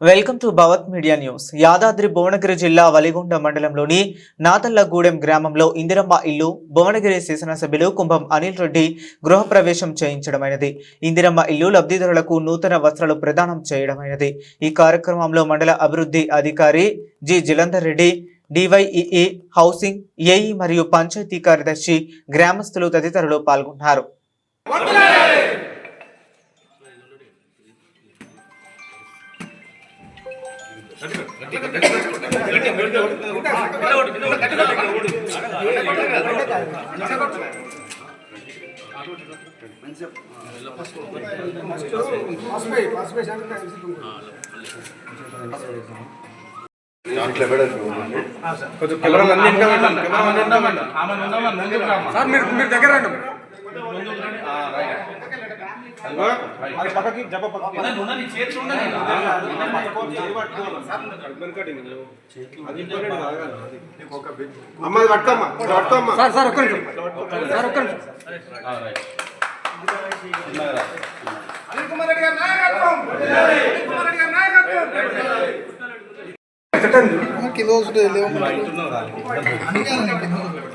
Welcome to Bhavat media news. Yadadri Bhuvanagiri జిల్లా వలిగొండ మండలంలోని నాతల్లగూడెం గ్రామంలో ఇందిరమ్మ ఇల్లు భువనగిరి శాసనసభ్యులు కుంభం అనిల్ రెడ్డి గృహప్రవేశం చేయించడమైనది. ఇందిరమ్మ ఇల్లు లబ్ధిదారులకు నూతన వస్త్రాలు ప్రదానం చేయడమైనది. ఈ కార్యక్రమంలో మండల అభివృద్ధి అధికారి G. Jalandhar Reddy DYEE housing AE మరియు పంచాయతీ కార్యదర్శి గ్రామస్తులు తదితరులు పాల్గొన్నారు. కొంచెం కెమెరాలు అన్ని ఇంకా పెట్టండి కెమెరా సార్ మీరు మీరు దగ్గర రండి. అదిగో, పక్కకి జబ్బ పక్కకి సార్ సార్ ఒక్క నిమిషం సార్ ఒక్క నిమిషం అనిల్ కుమార్ రెడ్డి గారి నాయకత్వం అనిల్ కుమార్ రెడ్డి గారి నాయకత్వం కింద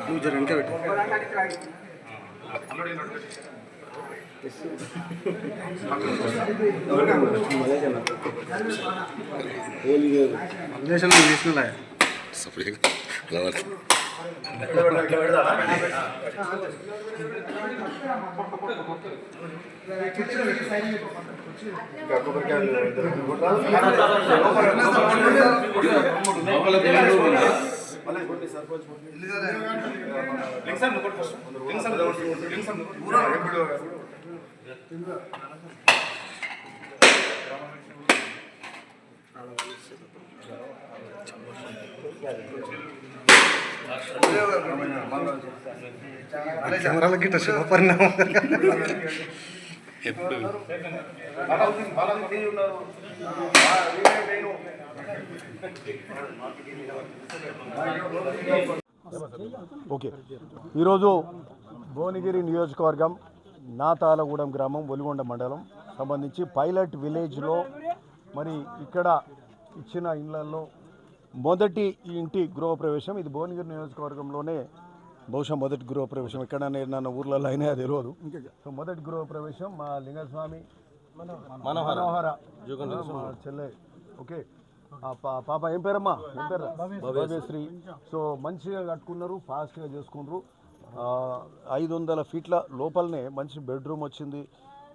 నువ్వు జర వెనక పెట్టు దేశంలో తీసినలే కెమెరాల గిట్ట శుభ పరిణామం. ఓకే. ఈరోజు భువనగిరి నియోజకవర్గం నాతాలగూడెం గ్రామం ఒలిగొండ మండలం సంబంధించి పైలట్ విలేజ్లో మరి ఇక్కడ ఇచ్చిన ఇళ్ళలో మొదటి ఇంటి గృహప్రవేశం. ఇది భువనగిరి నియోజకవర్గంలోనే బహుశా మొదటి గృహప్రవేశం. ఎక్కడైనా నన్ను ఊర్లలో అయినా అది తెలియదు సో మొదటి గృహప్రవేశం మా లింగస్వామి మనోహర. చెల్లె. ఓకే. పాప ఏం పేరమ్మా? ఏం పేరు భవ్యశ్రీ సో మంచిగా కట్టుకున్నారు ఫాస్ట్గా చేసుకున్నారు ఐదు వందల ఫీట్ల లోపలనే మంచి బెడ్రూమ్ వచ్చింది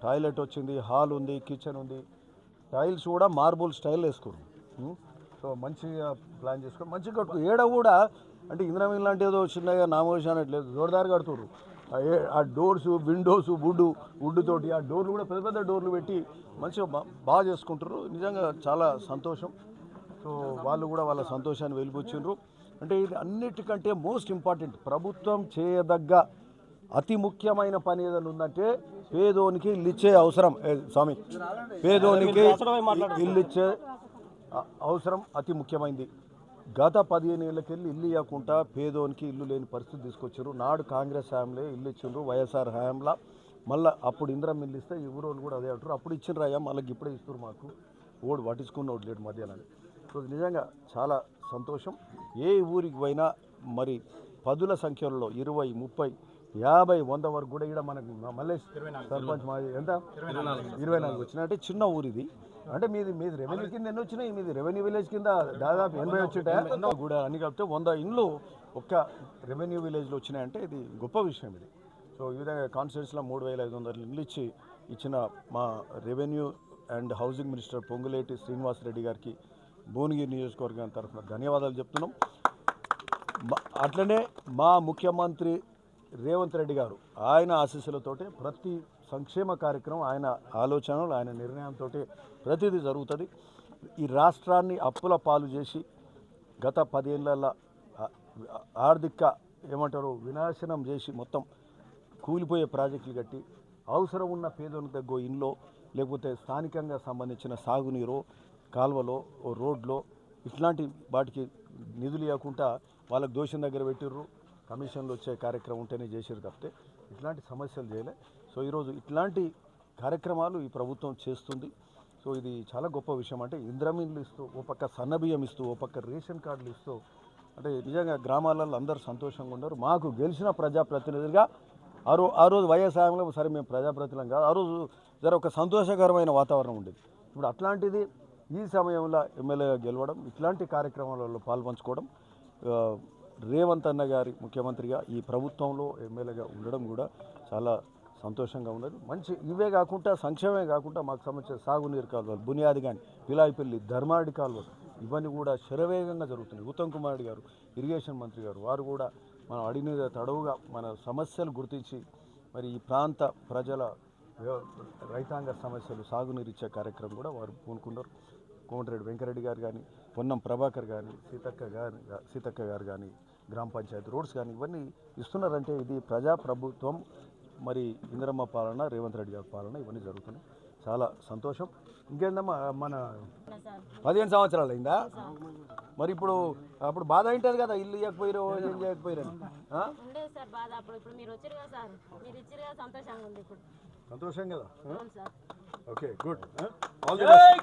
టాయిలెట్ వచ్చింది హాల్ ఉంది కిచెన్ ఉంది. టైల్స్ కూడా మార్బుల్ స్టైల్ వేసుకున్నారు సో మంచిగా ప్లాన్ చేసుకుని మంచిగా కట్టుకు ఏడ కూడా అంటే ఇంద్రమీన్ లాంటి ఏదో చిన్నగా నామోషి అనట్లేదు జోరదారు కడుతున్నారు ఆ డోర్స్ విండోస్ వుడ్ వుడ్ తోటి ఆ డోర్లు కూడా పెద్ద పెద్ద డోర్లు పెట్టి మంచిగా బాగా చేసుకుంటారు నిజంగా చాలా సంతోషం. సో వాళ్ళు కూడా వాళ్ళ సంతోషాన్ని వెలిబుచ్చిండ్రు. అంటే ఇది అన్నిటికంటే మోస్ట్ ఇంపార్టెంట్. ప్రభుత్వం చేయదగ్గ అతి ముఖ్యమైన పని ఏదైనా ఉందంటే పేదోనికి ఇల్లు ఇచ్చే అవసరం స్వామి పేదోనికి ఇల్లు ఇచ్చే అవసరం అతి ముఖ్యమైనది గత పదిహేను ఏళ్ళకెళ్ళి ఇల్లు ఇవ్వకుండా పేదోనికి ఇల్లు లేని పరిస్థితి తీసుకొచ్చారు. నాడు కాంగ్రెస్ హయాంలో ఇల్లు ఇచ్చిండ్రు వైఎస్ఆర్ హయాంలో. మళ్ళీ అప్పుడు ఇంద్రం ఇల్లు ఇస్తే ఎవరోళ్ళు కూడా అదే అంటారు అప్పుడు ఇచ్చిన రాయ మళ్ళీ ఇప్పుడే ఇస్తారు మాకు. ఓడు పట్టించుకున్న ఓడు లేడు మధ్యాహ్నం సో నిజంగా చాలా సంతోషం. ఏ ఊరికి పోయినా మరి పదుల సంఖ్యలో ఇరవై ముప్పై యాభై వంద వరకు కూడా ఇక్కడ మనకు మళ్ళీ సర్పంచ్ మాది ఎంత? ఇరవై నాలుగు వచ్చినాయి. అంటే చిన్న ఊరు ఇది అంటే మీది మీది రెవెన్యూ కింద ఎన్ని వచ్చినాయి? మీది రెవెన్యూ విలేజ్ కింద దాదాపు ఎనభై వచ్చింటాయి? కూడా అన్ని కలిపితే వంద ఇండ్లు ఒక్క రెవెన్యూ విలేజ్లో వచ్చినాయంటే ఇది గొప్ప విషయం ఇది. సో ఈ విధంగా కాన్స్టిట్యూన్స్లో మూడు వేల ఐదు వందల ఇల్లు ఇచ్చి ఇచ్చిన మా revenue and housing minister Ponguleti Srinivasa Reddy గారికి భువనగిరి నియోజకవర్గం తరఫున ధన్యవాదాలు చెప్తున్నాం. అట్లనే మా ముఖ్యమంత్రి రేవంత్ రెడ్డి గారు ఆయన ఆశీస్సులతోటే ప్రతి సంక్షేమ కార్యక్రమం ఆయన ఆలోచనలు ఆయన నిర్ణయంతో ప్రతిదీ జరుగుతుంది. ఈ రాష్ట్రాన్ని అప్పుల పాలు చేసి గత పదేళ్ళ ఆర్థిక ఏమంటారు వినాశనం చేసి మొత్తం కూలిపోయే ప్రాజెక్టులు కట్టి అవసరం ఉన్న పేదలకు తగ్గో ఇంట్లో లేకపోతే స్థానికంగా సంబంధించిన సాగునీరు కాల్వలో ఓ రోడ్లో ఇట్లాంటి వాటికి నిధులు ఇవ్వకుండా వాళ్ళకి దోషం దగ్గర పెట్టిర్రు. కమిషన్లు వచ్చే కార్యక్రమం ఉంటేనే చేసారు తప్పితే ఇట్లాంటి సమస్యలు చేయలే. సో ఈరోజు ఇట్లాంటి కార్యక్రమాలు ఈ ప్రభుత్వం చేస్తుంది. సో ఇది చాలా గొప్ప విషయం. అంటే ఇంద్రమీన్లు ఇస్తూ ఓ పక్క సన్నబియ్యం ఇస్తూ ఓ పక్క రేషన్ కార్డులు ఇస్తూ అంటే నిజంగా గ్రామాలలో అందరూ సంతోషంగా ఉన్నారు. మాకు గెలిచిన ప్రజాప్రతినిధులుగా ఆ రో ఆ రోజు వైఎస్ఆర్లో సరే మేము ప్రజాప్రతినిధులం కాదు. ఆ రోజు జర ఒక సంతోషకరమైన వాతావరణం ఉండేది. ఇప్పుడు అట్లాంటిది ఈ సమయంలో ఎమ్మెల్యేగా గెలవడం ఇట్లాంటి కార్యక్రమాలలో పాల్పంచుకోవడం రేవంత్ అన్న గారి ముఖ్యమంత్రిగా ఈ ప్రభుత్వంలో ఎమ్మెల్యేగా ఉండడం కూడా చాలా సంతోషంగా ఉన్నది. మంచి ఇవే కాకుండా సంక్షేమమే కాకుండా మాకు సంబంధించిన సాగునీరు కాలువలు బునియాది కానీ పిలాయిపల్లి ధర్మాడి కాలువలు ఇవన్నీ కూడా శరవేగంగా జరుగుతున్నాయి. ఉత్తమ్ కుమార్ గారు ఇరిగేషన్ మంత్రి గారు వారు కూడా మన అడిగిన తడవుగా మన సమస్యలు గుర్తించి మరి ఈ ప్రాంత ప్రజల రైతాంగ సమస్యలు సాగునీరు ఇచ్చే కార్యక్రమం కూడా వారు పూనుకున్నారు. కోమటిరెడ్డి వెంకరెడ్డి గారు కానీ పొన్నం ప్రభాకర్ కానీ సీతక్క గారు సీతక్క గారు కానీ గ్రామ పంచాయతీ రోడ్స్ కానీ ఇవన్నీ ఇస్తున్నారంటే ఇది ప్రజా ప్రభుత్వం మరి ఇందిరమ్మ పాలన రేవంత్ రెడ్డి గారి పాలన ఇవన్నీ జరుగుతున్నాయి. చాలా సంతోషం. ఇంకేందమ్మా మన పదిహేను సంవత్సరాలు అయిందా? మరి ఇప్పుడు అప్పుడు బాధ ఉంటుంది కదా ఇల్లు ఇవ్వకపోయారు ఏం చేయకపోయారు సంతోషం కదా? Okay good. All the best